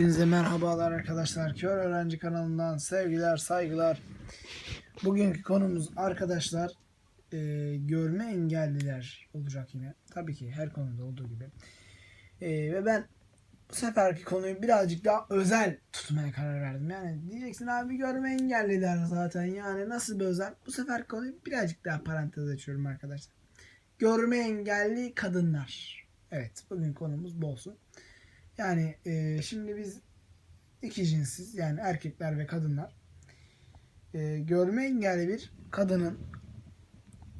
Hepinize merhabalar arkadaşlar. Kör Öğrenci kanalından sevgiler, saygılar. Bugünkü konumuz arkadaşlar e, görme engelliler olacak yine. Tabii ki her konuda olduğu gibi. E, ve ben bu seferki konuyu birazcık daha özel tutmaya karar verdim. Yani diyeceksin abi görme engelliler zaten yani nasıl bir özel. Bu sefer konuyu birazcık daha parantez açıyorum arkadaşlar. Görme engelli kadınlar. Evet bugün konumuz bu olsun. Yani e, şimdi biz iki cinsiz yani erkekler ve kadınlar e, görme engelli bir kadının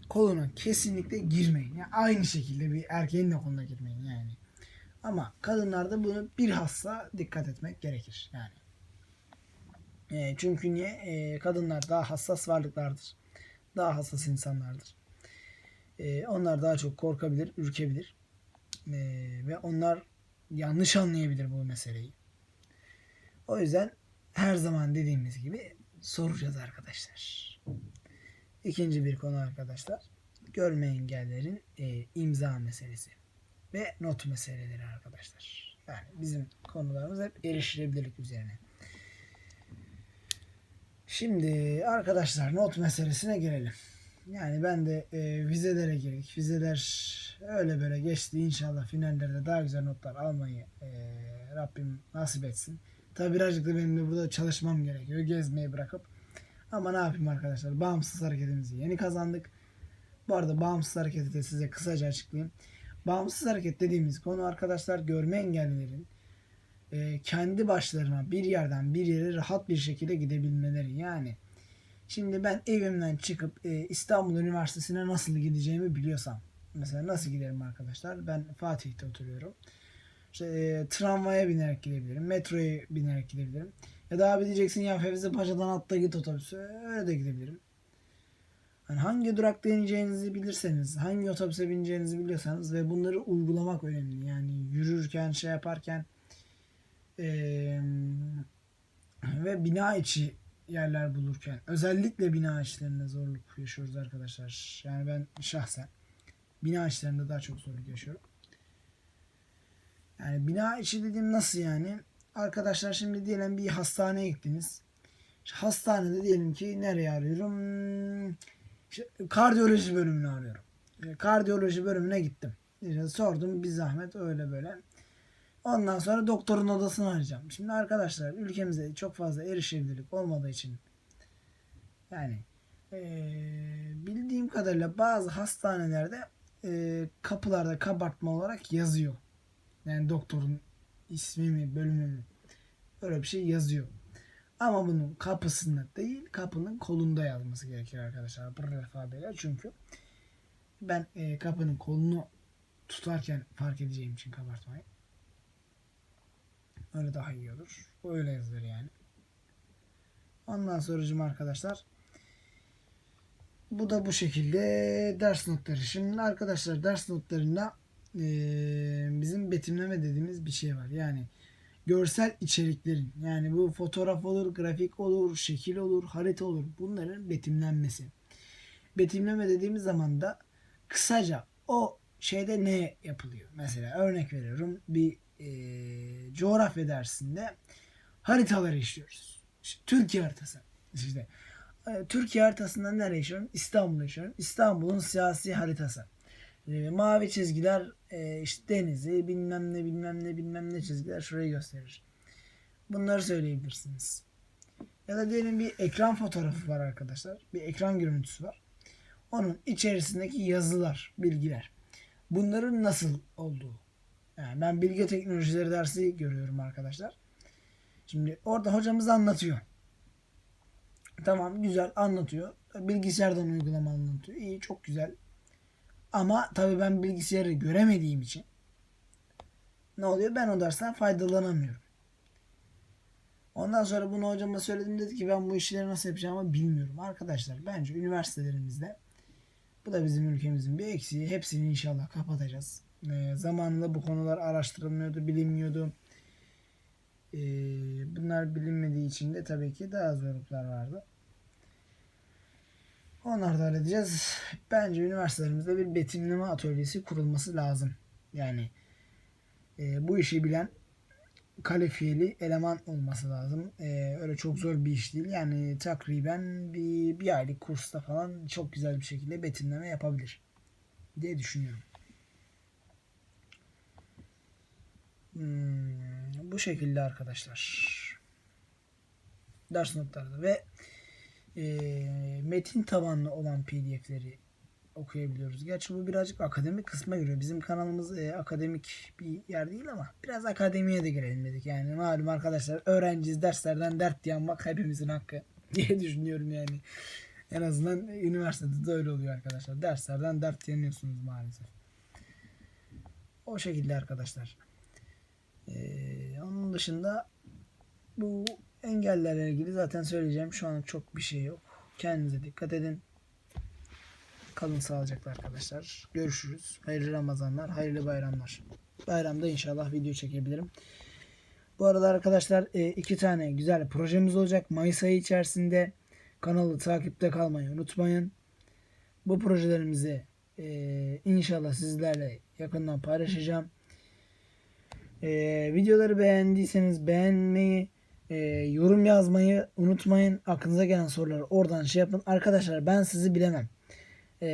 koluna kesinlikle girmeyin. Yani aynı şekilde bir erkeğin de koluna girmeyin yani. Ama kadınlarda bunu bilhassa dikkat etmek gerekir yani. E, çünkü niye? E, kadınlar daha hassas varlıklardır. Daha hassas insanlardır. E, onlar daha çok korkabilir, ürkebilir. E, ve onlar yanlış anlayabilir bu meseleyi. O yüzden her zaman dediğimiz gibi soracağız arkadaşlar. İkinci bir konu arkadaşlar. Görme engellerin e, imza meselesi ve not meseleleri arkadaşlar. Yani bizim konularımız hep erişilebilirlik üzerine. Şimdi arkadaşlar not meselesine gelelim. Yani ben de e, vizelere girdik. Vizeler öyle böyle geçti. İnşallah finallerde daha güzel notlar almayı e, Rabbim nasip etsin. Tabi birazcık da benim de burada çalışmam gerekiyor. Gezmeyi bırakıp. Ama ne yapayım arkadaşlar. Bağımsız hareketimizi yeni kazandık. Bu arada bağımsız hareketi de size kısaca açıklayayım. Bağımsız hareket dediğimiz konu arkadaşlar görme engellilerin e, kendi başlarına bir yerden bir yere rahat bir şekilde gidebilmeleri. Yani Şimdi ben evimden çıkıp e, İstanbul Üniversitesi'ne nasıl gideceğimi biliyorsam. Mesela nasıl giderim arkadaşlar? Ben Fatih'te oturuyorum. İşte, e, tramvaya binerek gidebilirim. Metroya binerek gidebilirim. Ya da abi diyeceksin ya Fevzi Paşa'dan atla git otobüse. Öyle de gidebilirim. Yani hangi durakta ineceğinizi bilirseniz, hangi otobüse bineceğinizi biliyorsanız ve bunları uygulamak önemli. Yani yürürken, şey yaparken e, ve bina içi yerler bulurken özellikle bina işlerinde zorluk yaşıyoruz arkadaşlar. Yani ben şahsen bina işlerinde daha çok zorluk yaşıyorum. Yani bina içi dediğim nasıl yani? Arkadaşlar şimdi diyelim bir hastaneye gittiniz. Hastanede diyelim ki nereye arıyorum? İşte kardiyoloji bölümünü arıyorum. İşte kardiyoloji bölümüne gittim. İşte sordum bir zahmet öyle böyle. Ondan sonra doktorun odasını arayacağım. Şimdi arkadaşlar ülkemizde çok fazla erişebilirlik olmadığı için yani eee, bildiğim kadarıyla bazı hastanelerde eee, kapılarda kabartma olarak yazıyor. Yani doktorun ismi mi bölümü mü öyle bir şey yazıyor. Ama bunun kapısında değil kapının kolunda yazması gerekir arkadaşlar. Bu alfabeyle çünkü ben eee, kapının kolunu tutarken fark edeceğim için kabartmayı. Öyle daha iyi olur. Bu öyle yazılır yani. Ondan sonracım arkadaşlar. Bu da bu şekilde ders notları. Şimdi arkadaşlar ders notlarında eee, bizim betimleme dediğimiz bir şey var. Yani görsel içeriklerin yani bu fotoğraf olur, grafik olur, şekil olur, harita olur. Bunların betimlenmesi. Betimleme dediğimiz zaman da kısaca o şeyde ne yapılıyor? Mesela örnek veriyorum bir e, coğrafya dersinde haritaları işliyoruz. İşte Türkiye haritası. İşte e, Türkiye haritasında nereye işliyorum? İstanbul'u işliyorum. İstanbul'un siyasi haritası. E, mavi çizgiler e, işte denizi bilmem ne bilmem ne bilmem ne çizgiler şurayı gösterir. Bunları söyleyebilirsiniz. Ya da diyelim bir ekran fotoğrafı var arkadaşlar. Bir ekran görüntüsü var. Onun içerisindeki yazılar, bilgiler. Bunların nasıl olduğu. Yani ben bilgi teknolojileri dersi görüyorum arkadaşlar. Şimdi orada hocamız anlatıyor. Tamam güzel anlatıyor. Bilgisayardan uygulama anlatıyor. İyi çok güzel. Ama tabii ben bilgisayarı göremediğim için ne oluyor? Ben o dersten faydalanamıyorum. Ondan sonra bunu hocama söyledim dedi ki ben bu işleri nasıl yapacağımı bilmiyorum. Arkadaşlar bence üniversitelerimizde bu da bizim ülkemizin bir eksiği. Hepsini inşallah kapatacağız. E, zamanında bu konular araştırılmıyordu, bilinmiyordu. E, bunlar bilinmediği için de tabii ki daha zorluklar vardı. Onları da halledeceğiz. Bence üniversitelerimizde bir betimleme atölyesi kurulması lazım. Yani e, bu işi bilen kalifiyeli eleman olması lazım. Ee, öyle çok zor bir iş değil. Yani takriben bir, bir aylık kursta falan çok güzel bir şekilde betimleme yapabilir diye düşünüyorum. Hmm, bu şekilde arkadaşlar. Ders notları ve e, metin tabanlı olan pdf'leri okuyabiliyoruz. Gerçi bu birazcık akademik kısma giriyor. Bizim kanalımız e, akademik bir yer değil ama biraz akademiye de girelim dedik. Yani malum arkadaşlar öğrenciyiz derslerden dert yanmak hepimizin hakkı diye düşünüyorum yani. En azından üniversitede de öyle oluyor arkadaşlar. Derslerden dert yanıyorsunuz maalesef. O şekilde arkadaşlar. Ee, onun dışında bu engellerle ilgili zaten söyleyeceğim şu an çok bir şey yok. Kendinize dikkat edin. Kalın sağlıcakla arkadaşlar. Görüşürüz. Hayırlı Ramazanlar, hayırlı bayramlar. Bayramda inşallah video çekebilirim. Bu arada arkadaşlar e, iki tane güzel projemiz olacak. Mayıs ayı içerisinde kanalı takipte kalmayı unutmayın. Bu projelerimizi e, inşallah sizlerle yakından paylaşacağım. E, videoları beğendiyseniz beğenmeyi, e, yorum yazmayı unutmayın. Aklınıza gelen soruları oradan şey yapın. Arkadaşlar ben sizi bilemem. E,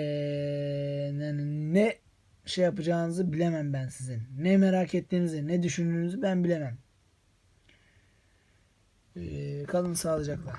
ne, ne şey yapacağınızı bilemem ben sizin. Ne merak ettiğinizi, ne düşündüğünüzü ben bilemem. E, kalın sağlıcakla.